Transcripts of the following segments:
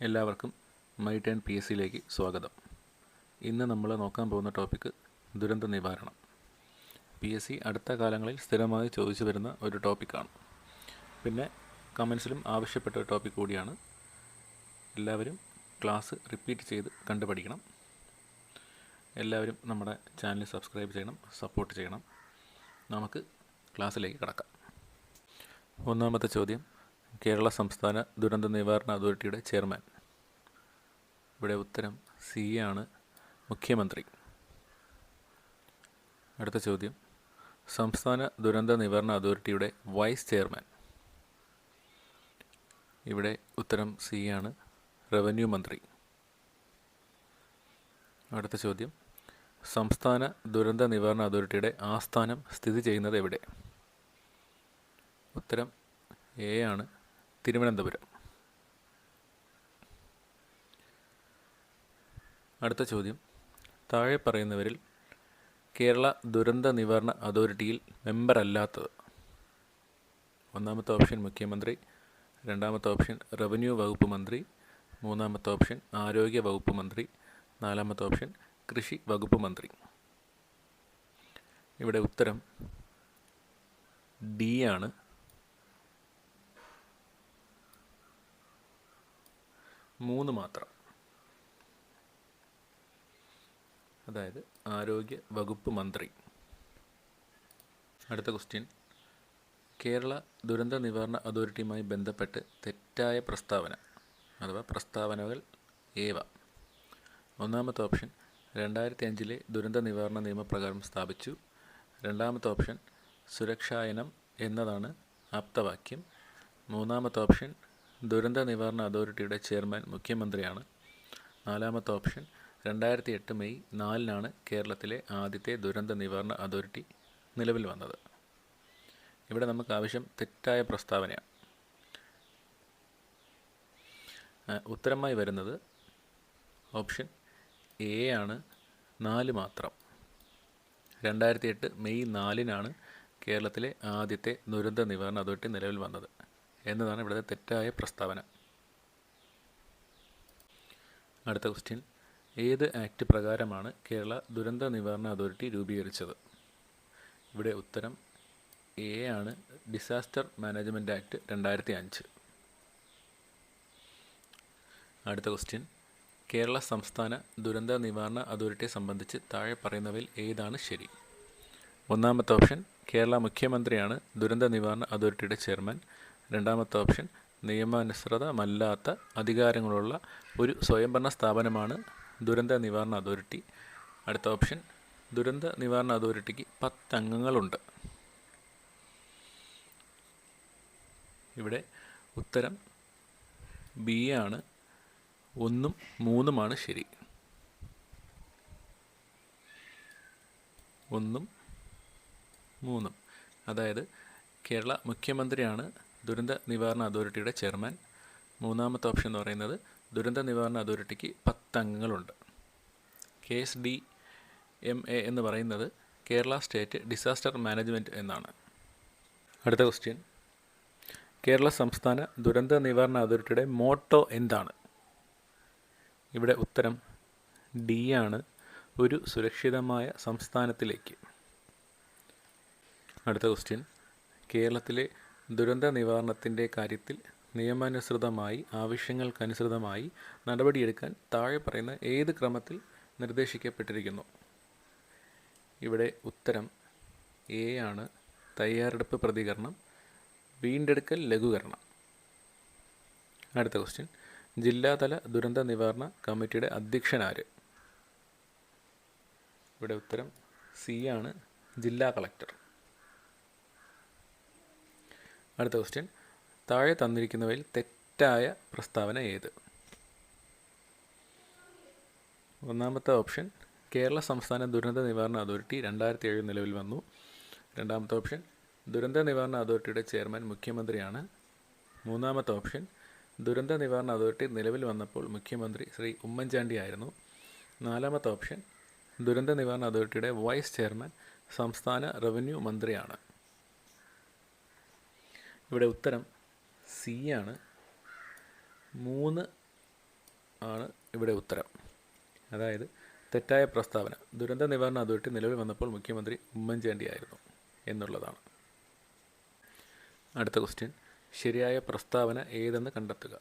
എല്ലാവർക്കും my turn P S സിയിലേക്ക് സ്വാഗതം. ഇന്ന് നമ്മൾ നോക്കാൻ പോകുന്ന ടോപ്പിക്ക് ദുരന്ത നിവാരണം. പി എസ് സി അടുത്ത കാലങ്ങളിൽ സ്ഥിരമായി ചോദിച്ചു വരുന്ന ഒരു ടോപ്പിക്കാണ് പിന്നെ കമൻസിലും ആവശ്യപ്പെട്ട ഒരു ടോപ്പിക് കൂടിയാണ്. എല്ലാവരും ക്ലാസ് റിപ്പീറ്റ് ചെയ്ത് കണ്ടുപഠിക്കണം. എല്ലാവരും നമ്മുടെ ചാനൽ സബ്സ്ക്രൈബ് ചെയ്യണം സപ്പോർട്ട് ചെയ്യണം. നമുക്ക് ക്ലാസ്സിലേക്ക് കിടക്കാം. ഒന്നാമത്തെ ചോദ്യം കേരള സംസ്ഥാന ദുരന്ത നിവാരണ അതോറിറ്റിയുടെ ചെയർമാൻ. ഇവിടെ ഉത്തരം സി ആണ്. മുഖ്യമന്ത്രി. അടുത്ത ചോദ്യം. സംസ്ഥാന ദുരന്ത നിവാരണ അതോറിറ്റിയുടെ വൈസ് ചെയർമാൻ. ഇവിടെ ഉത്തരം സി ആണ്. റവന്യൂ മന്ത്രി. അടുത്ത ചോദ്യം. സംസ്ഥാന ദുരന്ത നിവാരണ അതോറിറ്റിയുടെ ആസ്ഥാനം സ്ഥിതി ചെയ്യുന്നത് എവിടെ? ഉത്തരം എ ആണ്. തിരുവനന്തപുരം. അടുത്ത ചോദ്യം. താഴെ പറയുന്നവരിൽ കേരള ദുരന്ത നിവാരണ അതോറിറ്റിയിൽ മെമ്പറല്ലാത്തത്. ഒന്നാമത്തെ ഓപ്ഷൻ മുഖ്യമന്ത്രി രണ്ടാമത്തെ ഓപ്ഷൻ റവന്യൂ വകുപ്പ് മന്ത്രി മൂന്നാമത്തെ ഓപ്ഷൻ ആരോഗ്യ വകുപ്പ് മന്ത്രി നാലാമത്തെ ഓപ്ഷൻ കൃഷി വകുപ്പ് മന്ത്രി. ഇവിടെ ഉത്തരം ഡി ആണ്. മൂന്ന് മാത്രം. അതായത് ആരോഗ്യ വകുപ്പ് മന്ത്രി. അടുത്ത ക്വസ്റ്റ്യൻ കേരള ദുരന്ത നിവാരണ അതോറിറ്റിയുമായി ബന്ധപ്പെട്ട് തെറ്റായ പ്രസ്താവന അഥവാ പ്രസ്താവനകൾ ഏവ? ഒന്നാമത്തെ ഓപ്ഷൻ രണ്ടായിരത്തി അഞ്ചിലെ ദുരന്ത നിവാരണ നിയമപ്രകാരം സ്ഥാപിച്ചു. രണ്ടാമത്തെ ഓപ്ഷൻ സുരക്ഷായനം എന്നതാണ് ആപ്തവാക്യം. മൂന്നാമത്തെ ഓപ്ഷൻ ദുരന്ത നിവാരണ അതോറിറ്റിയുടെ ചെയർമാൻ മുഖ്യമന്ത്രിയാണ്. നാലാമത്തെ ഓപ്ഷൻ രണ്ടായിരത്തി എട്ട് മെയ് നാലിനാണ് കേരളത്തിലെ ആദ്യത്തെ ദുരന്ത നിവാരണ അതോറിറ്റി നിലവിൽ വന്നത്. ഇവിടെ നമുക്ക് ആവശ്യം തെറ്റായ പ്രസ്താവനയാണ്. ഉത്തരമായി വരുന്നത് ഓപ്ഷൻ എ ആണ് നാല് മാത്രം. രണ്ടായിരത്തി എട്ട് മെയ് നാലിനാണ് കേരളത്തിലെ ആദ്യത്തെ ദുരന്ത നിവാരണ അതോറിറ്റി നിലവിൽ വന്നത്. എന്നതാണ് ഇവിടുത്തെ തെറ്റായ പ്രസ്താവന. അടുത്ത ക്വസ്റ്റ്യൻ ഏത് ആക്ട് പ്രകാരമാണ് കേരള ദുരന്ത നിവാരണ അതോറിറ്റി രൂപീകരിച്ചത്? ഇവിടെ ഉത്തരം എ ആണ് ഡിസാസ്റ്റർ മാനേജ്മെന്റ് ആക്ട് രണ്ടായിരത്തി അഞ്ച് അടുത്ത ക്വസ്റ്റ്യൻ കേരള സംസ്ഥാന ദുരന്ത നിവാരണ അതോറിറ്റിയെ സംബന്ധിച്ച് താഴെ പറയുന്നവയിൽ ഏതാണ് ശരി? ഒന്നാമത്തെ ഓപ്ഷൻ കേരള മുഖ്യമന്ത്രിയാണ് ദുരന്ത നിവാരണ അതോറിറ്റിയുടെ ചെയർമാൻ. രണ്ടാമത്തെ ഓപ്ഷൻ നിയമാനുസൃതമല്ലാത്ത അധികാരങ്ങളുള്ള ഒരു സ്വയംഭരണ സ്ഥാപനമാണ് ദുരന്ത നിവാരണ അതോറിറ്റി. അടുത്ത ഓപ്ഷൻ ദുരന്ത നിവാരണ അതോറിറ്റിക്ക് പത്ത് അംഗങ്ങളുണ്ട്. ഇവിടെ ഉത്തരം ബി ആണ് ഒന്നും മൂന്നുമാണ് ശരി. ഒന്നും മൂന്നും. അതായത് കേരള മുഖ്യമന്ത്രിയാണ് ദുരന്ത നിവാരണ അതോറിറ്റിയുടെ ചെയർമാൻ. മൂന്നാമത്തെ ഓപ്ഷൻ എന്ന് പറയുന്നത് ദുരന്ത നിവാരണ അതോറിറ്റിക്ക് പത്ത് അംഗങ്ങളുണ്ട് K S D M A എന്ന് പറയുന്നത് കേരള സ്റ്റേറ്റ് ഡിസാസ്റ്റർ മാനേജ്മെന്റ് എന്നാണ്. അടുത്ത ക്വസ്റ്റ്യൻ. കേരള സംസ്ഥാന ദുരന്ത നിവാരണ അതോറിറ്റിയുടെ മോട്ടോ എന്താണ്? ഇവിടെ ഉത്തരം ഡി ആണ്. ഒരു സുരക്ഷിതമായ സംസ്ഥാനത്തിലേക്ക്. അടുത്ത ക്വസ്റ്റ്യൻ. കേരളത്തിലെ ദുരന്ത നിവാരണത്തിന്റെ കാര്യത്തിൽ നിയമാനുസൃതമായി ആവശ്യങ്ങൾക്കനുസൃതമായി നടപടിയെടുക്കാൻ താഴെ പറയുന്ന ഏത് ക്രമത്തിൽ നിർദ്ദേശിക്കപ്പെട്ടിരിക്കുന്നു? ഇവിടെ ഉത്തരം എ ആണ്. തയ്യാറെടുപ്പ് പ്രതികരണം വീണ്ടെടുക്കൽ ലഘൂകരണം. അടുത്ത ക്വസ്റ്റ്യൻ ജില്ലാതല ദുരന്ത നിവാരണ കമ്മിറ്റിയുടെ അധ്യക്ഷനാര് ഇവിടെ ഉത്തരം സി ആണ്. ജില്ലാ കളക്ടർ. അടുത്ത ക്വസ്റ്റ്യൻ താഴെ തന്നിരിക്കുന്നവയിൽ തെറ്റായ പ്രസ്താവന ഏത്? ഒന്നാമത്തെ ഓപ്ഷൻ കേരള സംസ്ഥാന ദുരന്ത നിവാരണ അതോറിറ്റി രണ്ടായിരത്തി ഏഴ് നിലവിൽ വന്നു. രണ്ടാമത്തെ ഓപ്ഷൻ ദുരന്ത നിവാരണ അതോറിറ്റിയുടെ ചെയർമാൻ മുഖ്യമന്ത്രിയാണ്. മൂന്നാമത്തെ ഓപ്ഷൻ ദുരന്ത നിവാരണ അതോറിറ്റി നിലവിൽ വന്നപ്പോൾ മുഖ്യമന്ത്രി ശ്രീ ഉമ്മൻചാണ്ടി ആയിരുന്നു. നാലാമത്തെ ഓപ്ഷൻ ദുരന്ത നിവാരണ അതോറിറ്റിയുടെ വൈസ് ചെയർമാൻ സംസ്ഥാന റവന്യൂ മന്ത്രിയാണ്. ഇവിടെ ഉത്തരം സി ആണ്. മൂന്ന് ആണ് ഇവിടെ ഉത്തരം. അതായത് തെറ്റായ പ്രസ്താവന ദുരന്ത നിവാരണ അതോറിറ്റി നിലവിൽ വന്നപ്പോൾ മുഖ്യമന്ത്രി ഉമ്മൻചാണ്ടിയായിരുന്നു എന്നുള്ളതാണ്. അടുത്ത ക്വസ്റ്റ്യൻ ശരിയായ പ്രസ്താവന ഏതെന്ന് കണ്ടെത്തുക.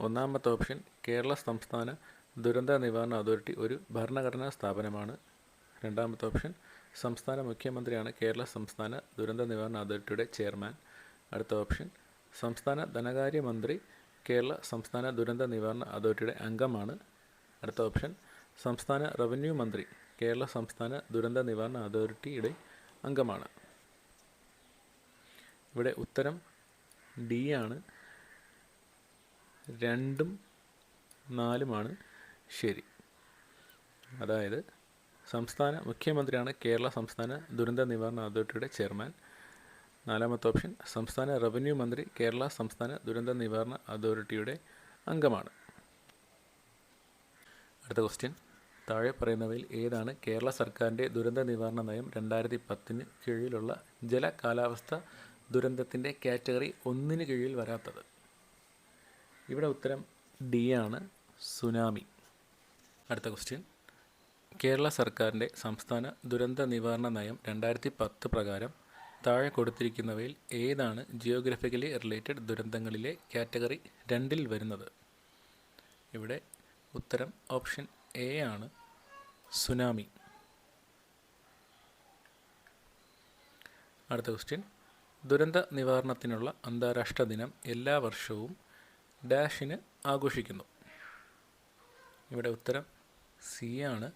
ഒന്നാമത്തെ ഓപ്ഷൻ കേരള സംസ്ഥാന ദുരന്ത നിവാരണ അതോറിറ്റി ഒരു ഭരണഘടനാ സ്ഥാപനമാണ്. രണ്ടാമത്തെ ഓപ്ഷൻ സംസ്ഥാന മുഖ്യമന്ത്രിയാണ് കേരള സംസ്ഥാന ദുരന്ത നിവാരണ അതോറിറ്റിയുടെ ചെയർമാൻ. അടുത്ത ഓപ്ഷൻ. സംസ്ഥാന ധനകാര്യമന്ത്രി കേരള സംസ്ഥാന ദുരന്ത നിവാരണ അതോറിറ്റിയുടെ അംഗമാണ്. അടുത്ത ഓപ്ഷൻ. സംസ്ഥാന റവന്യൂ മന്ത്രി കേരള സംസ്ഥാന ദുരന്ത നിവാരണ അതോറിറ്റിയുടെ അംഗമാണ്. ഇവിടെ ഉത്തരം ഡി ആണ്. രണ്ടും നാലുമാണ്. ശരി. അതായത് സംസ്ഥാന മുഖ്യമന്ത്രിയാണ് കേരള സംസ്ഥാന ദുരന്ത നിവാരണ അതോറിറ്റിയുടെ ചെയർമാൻ. നാലാമത്തെ ഓപ്ഷൻ സംസ്ഥാന റവന്യൂ മന്ത്രി കേരള സംസ്ഥാന ദുരന്ത നിവാരണ അതോറിറ്റിയുടെ അംഗമാണ്. അടുത്ത ക്വസ്റ്റ്യൻ താഴെ പറയുന്നവയിൽ ഏതാണ് കേരള സർക്കാരിന്റെ ദുരന്ത നിവാരണ നയം രണ്ടായിരത്തി പത്തിന് കീഴിലുള്ള ജല കാലാവസ്ഥ ദുരന്തത്തിന്റെ കാറ്റഗറി ഒന്നിന് കീഴിൽ വരാത്തത്? ഇവിടെ ഉത്തരം ഡി ആണ് സുനാമി. അടുത്ത ക്വസ്റ്റ്യൻ കേരള സർക്കാരിന്റെ സംസ്ഥാന ദുരന്ത നിവാരണ നയം രണ്ടായിരത്തി പത്ത് പ്രകാരം താഴെ കൊടുത്തിരിക്കുന്നവയിൽ ഏതാണ് ജിയോഗ്രഫിക്കലി റിലേറ്റഡ് ദുരന്തങ്ങളിലെ കാറ്റഗറി രണ്ടിൽ വരുന്നത്? ഇവിടെ ഉത്തരം ഓപ്ഷൻ എ ആണ്. സുനാമി. അടുത്ത ക്വസ്റ്റ്യൻ ദുരന്ത നിവാരണത്തിനുള്ള അന്താരാഷ്ട്ര ദിനം എല്ലാ വർഷവും ഡാഷിന് ആഘോഷിക്കുന്നു. ഇവിടെ ഉത്തരം സി ആണ്.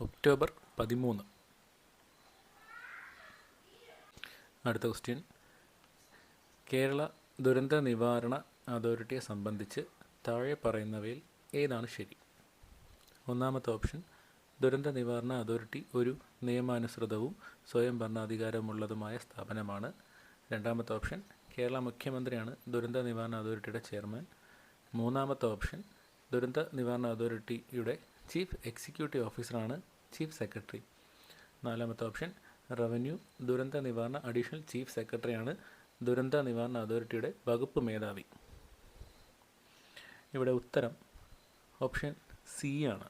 ഒക്ടോബർ പതിമൂന്ന്. അടുത്ത ക്വസ്റ്റ്യൻ കേരള ദുരന്ത നിവാരണ അതോറിറ്റിയെ സംബന്ധിച്ച് താഴെ പറയുന്നവയിൽ ഏതാണ് ശരി? ഒന്നാമത്തെ ഓപ്ഷൻ ദുരന്ത നിവാരണ അതോറിറ്റി ഒരു നിയമാനുസൃതവും സ്വയം ഭരണാധികാരമുള്ളതുമായ സ്ഥാപനമാണ്. രണ്ടാമത്തെ ഓപ്ഷൻ കേരള മുഖ്യമന്ത്രിയാണ് ദുരന്ത നിവാരണ അതോറിറ്റിയുടെ ചെയർമാൻ മൂന്നാമത്തെ ഓപ്ഷൻ ദുരന്ത നിവാരണ അതോറിറ്റിയുടെ ചീഫ് എക്സിക്യൂട്ടീവ് ഓഫീസറാണ് ചീഫ് സെക്രട്ടറി നാലാമത്തെ ഓപ്ഷൻ റവന്യൂ ദുരന്ത നിവാരണ അഡീഷണൽ ചീഫ് സെക്രട്ടറിയാണ് ദുരന്ത നിവാരണ അതോറിറ്റിയുടെ വകുപ്പ് മേധാവി. ഇവിടെ ഉത്തരം ഓപ്ഷൻ സി ആണ്.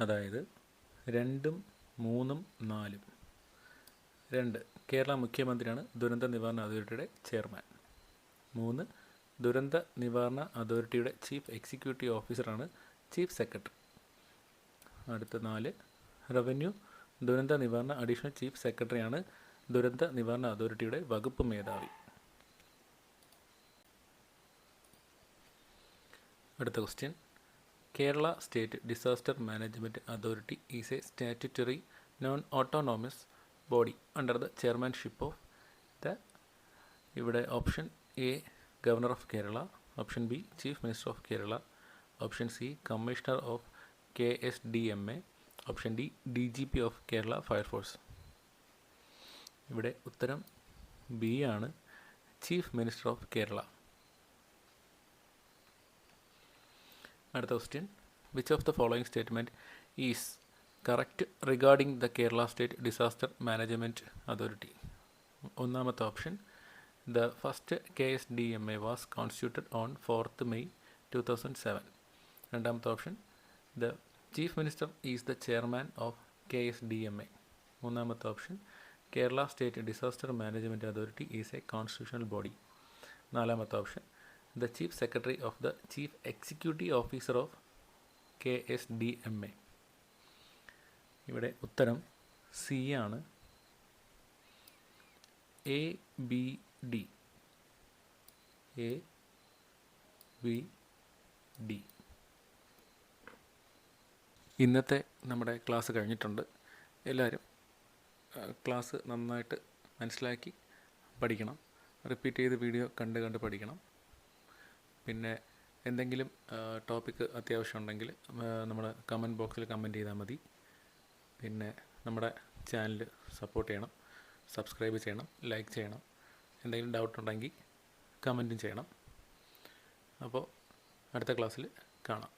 അതായത് രണ്ടും മൂന്നും നാലും. രണ്ട് കേരള മുഖ്യമന്ത്രിയാണ് ദുരന്ത നിവാരണ അതോറിറ്റിയുടെ ചെയർമാൻ. മൂന്ന് ദുരന്ത നിവാരണ അതോറിറ്റിയുടെ ചീഫ് എക്സിക്യൂട്ടീവ് ഓഫീസറാണ് ചീഫ് സെക്രട്ടറി. അടുത്ത നാല് റവന്യൂ ദുരന്ത നിവാരണ അഡീഷണൽ ചീഫ് സെക്രട്ടറിയാണ് ദുരന്ത നിവാരണ അതോറിറ്റിയുടെ വകുപ്പ് മേധാവി. അടുത്ത question. Kerala state disaster management authority is a statutory non autonomous body under the chairmanship of the ഇവിടെ option A governor of Kerala option B chief minister of Kerala option C commissioner of K S D M A option D D G P of Kerala fire force ഇവിടെ ഉത്തരം B ആണ്. Chief minister of Kerala അടുത്ത question which of the following statement is correct regarding the Kerala state disaster management authority ഒന്നാമത്തെ option the first K S D M A was constituted on fourth May two thousand seven രണ്ടാമത്തെ option. The chief minister is the chairman of K S D M A. മൂന്നാമത്തെ option. Kerala state disaster management authority is a constitutional body. നാലാമത്തെ option. The chief secretary of the chief executive officer of K S D M A. ഇവിടെ ഉത്തരം C ആണ്. A B D. A B D. ഇന്നത്തെ നമ്മുടെ class കഴിഞ്ഞിട്ടുണ്ട്. എല്ലാവരും class നന്നായിട്ട് മനസ്സിലാക്കി പഠിക്കണം. റിപ്പീറ്റ് ചെയ്ത് വീഡിയോ കണ്ട് കണ്ട് പഠിക്കണം. പിന്നെ എന്തെങ്കിലും ടോപ്പിക്ക് അത്യാവശ്യം ഉണ്ടെങ്കിൽ നമ്മൾ കമന്റ് ബോക്സിൽ കമന്റ് ചെയ്താൽ മതി. പിന്നെ നമ്മുടെ ചാനൽ സപ്പോർട്ട് ചെയ്യണം. സബ്സ്ക്രൈബ് ചെയ്യണം. ലൈക്ക് ചെയ്യണം. എന്തെങ്കിലും ഡൗട്ട് ഉണ്ടെങ്കിൽ കമന്റും ചെയ്യണം. അപ്പോൾ അടുത്ത ക്ലാസ്സിൽ കാണാം.